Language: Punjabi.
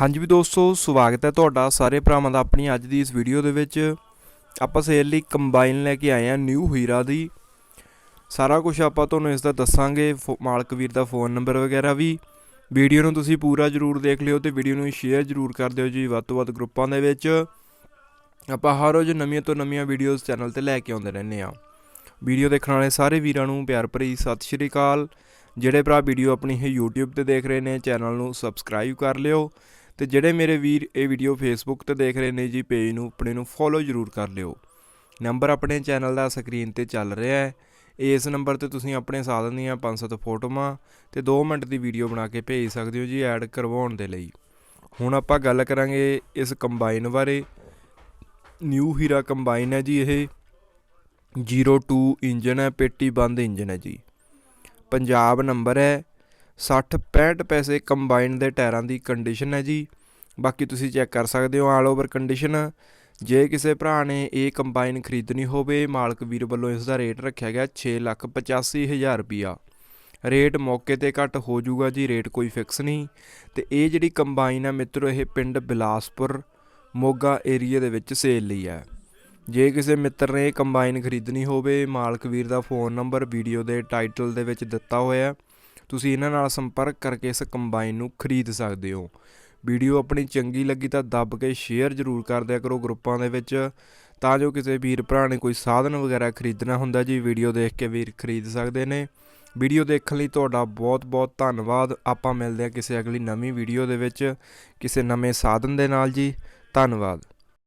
ਹਾਂਜੀ ਵੀ ਦੋਸਤੋ, ਸਵਾਗਤ ਹੈ ਤੁਹਾਡਾ ਸਾਰੇ ਭਰਾਵਾਂ ਦਾ ਆਪਣੀ ਅੱਜ ਦੀ ਇਸ ਵੀਡੀਓ ਦੇ ਵਿੱਚ। ਆਪਾਂ ਸੇਲ ਲਈ ਕੰਬਾਈਨ ਲੈ ਕੇ ਆਏ ਆ ਨਿਊ ਹੀਰਾ ਦੀ। ਸਾਰਾ ਕੁਝ ਆਪਾਂ ਤੁਹਾਨੂੰ ਇਸ ਦਾ ਦੱਸਾਂਗੇ, ਫੋ- ਮਾਲਕ ਵੀਰ ਦਾ ਫੋਨ ਨੰਬਰ ਵਗੈਰਾ ਵੀ। ਵੀਡੀਓ ਨੂੰ ਤੁਸੀਂ ਪੂਰਾ ਜਰੂਰ ਦੇਖ ਲਿਓ ਤੇ ਵੀਡੀਓ ਨੂੰ ਸ਼ੇਅਰ ਜਰੂਰ ਕਰ ਦਿਓ ਜੀ, ਵੱਧ ਤੋਂ ਵੱਧ ਗਰੁੱਪਾਂ ਦੇ ਵਿੱਚ। ਆਪਾਂ ਹਰ ਰੋਜ਼ ਨਵੀਆਂ ਤੋਂ ਨਵੀਆਂ ਵੀਡੀਓਜ਼ ਚੈਨਲ ਤੇ ਲੈ ਕੇ ਆਉਂਦੇ ਰਹਿੰਦੇ ਆ ਵੀਡੀਓ ਦੇਖਣ ਵਾਲੇ ਸਾਰੇ ਵੀਰਾਂ ਨੂੰ ਪਿਆਰ ਭਰੀ ਸਤਿ ਸ਼੍ਰੀ ਅਕਾਲ। ਜਿਹੜੇ ਭਰਾ ਵੀਡੀਓ ਆਪਣੀ ਇਹ YouTube ਤੇ ਦੇਖ ਰਹੇ ਨੇ ਚੈਨਲ ਨੂੰ ਸਬਸਕ੍ਰਾਈਬ ਕਰ ਲਿਓ। ਤੇ ਜਿਹੜੇ ਮੇਰੇ ਵੀਰ ਇਹ ਵੀਡੀਓ ਫੇਸਬੁੱਕ ਤੇ ਦੇਖ ਰਹੇ ਨੇ ਜੀ ਪੇਜ ਨੂੰ, ਆਪਣੇ ਨੂੰ ਫੋਲੋ ਜਰੂਰ ਕਰ ਲਿਓ। ਨੰਬਰ ਆਪਣੇ ਚੈਨਲ ਦਾ ਸਕਰੀਨ ਤੇ ਚੱਲ ਰਿਹਾ ਹੈ। ਇਸ ਨੰਬਰ ਤੇ ਤੁਸੀਂ ਆਪਣੇ ਸਾਧਨ ਦੀਆਂ 500 ਫੋਟੋਆਂ ਤੇ 2 ਮਿੰਟ ਦੀ ਵੀਡੀਓ ਬਣਾ ਕੇ ਭੇਜ ਸਕਦੇ ਹੋ ਜੀ ਐਡ ਕਰਵਾਉਣ ਦੇ ਲਈ। ਹੁਣ ਆਪਾਂ ਗੱਲ ਕਰਾਂਗੇ ਇਸ ਕੰਬਾਈਨ ਬਾਰੇ। ਨਿਊ ਹੀਰਾ ਕੰਬਾਈਨ ਹੈ ਜੀ ਇਹ। 02 ਇੰਜਨ ਹੈ, ਪੇਟੀ ਬੰਦ ਇੰਜਨ ਹੈ ਜੀ। ਪੰਜਾਬ ਨੰਬਰ ਹੈ। 60 65 ਪੈਸੇ ਕੰਬਾਈਨ ਦੇ ਟਾਇਰਾਂ ਦੀ ਕੰਡੀਸ਼ਨ ਹੈ ਜੀ। ਬਾਕੀ ਤੁਸੀਂ ਚੈੱਕ ਕਰ ਸਕਦੇ ਹੋ ਆਲ ਓਵਰ ਕੰਡੀਸ਼ਨ ਜੇ ਕਿਸੇ ਭਰਾ ਨੇ ਇਹ ਕੰਬਾਈਨ ਖਰੀਦਣੀ ਹੋਵੇ, ਮਾਲਕ ਵੀਰ ਵੱਲੋਂ ਇਸ ਦਾ ਰੇਟ ਰੱਖਿਆ ਗਿਆ 685000 ਰੁਪਿਆ ਰੇਟ ਮੌਕੇ ਤੇ ਘੱਟ ਹੋ ਜਾਊਗਾ ਜੀ, ਰੇਟ ਕੋਈ ਫਿਕਸ ਨਹੀਂ। ਤੇ ਇਹ ਜਿਹੜੀ ਕੰਬਾਈਨ ਹੈ ਮਿੱਤਰੋ, ਇਹ ਪਿੰਡ ਬਿਲਾਸਪੁਰ, ਮੋਗਾ ਏਰੀਆ ਦੇ ਵਿੱਚ ਸੇਲ ਲਈ ਹੈ। ਜੇ ਕਿਸੇ ਮਿੱਤਰ ਨੇ ਇਹ ਕੰਬਾਈਨ ਖਰੀਦਣੀ ਹੋਵੇ, ਮਾਲਕ ਵੀਰ ਦਾ ਫੋਨ ਨੰਬਰ ਵੀਡੀਓ ਦੇ ਟਾਈਟਲ ਦੇ ਵਿੱਚ ਦਿੱਤਾ ਹੋਇਆ ਹੈ। ਤੁਸੀਂ ਇਹਨਾਂ ਨਾਲ ਸੰਪਰਕ ਕਰਕੇ ਇਸ ਕੰਬਾਈਨ ਨੂੰ ਖਰੀਦ ਸਕਦੇ ਹੋ। ਵੀਡੀਓ ਆਪਣੀ ਚੰਗੀ ਲੱਗੀ ਤਾਂ ਦੱਬ ਕੇ ਸ਼ੇਅਰ ਜ਼ਰੂਰ ਕਰ ਦਿਆ ਕਰੋ ਗਰੁੱਪਾਂ ਦੇ ਵਿੱਚ, ਤਾਂ ਜੋ ਕਿਸੇ ਵੀਰ ਭਰਾ ਨੇ ਕੋਈ ਸਾਧਨ ਵਗੈਰਾ ਖਰੀਦਣਾ ਹੁੰਦਾ ਜੀ, ਵੀਡੀਓ ਦੇਖ ਕੇ ਵੀਰ ਖਰੀਦ ਸਕਦੇ ਨੇ। ਵੀਡੀਓ ਦੇਖਣ ਲਈ ਤੁਹਾਡਾ ਬਹੁਤ ਬਹੁਤ ਧੰਨਵਾਦ। ਆਪਾਂ ਮਿਲਦੇ ਹਾਂ ਕਿਸੇ ਅਗਲੀ ਨਵੀਂ ਵੀਡੀਓ ਦੇ ਵਿੱਚ, ਕਿਸੇ ਨਵੇਂ ਸਾਧਨ ਦੇ ਨਾਲ ਜੀ। ਧੰਨਵਾਦ।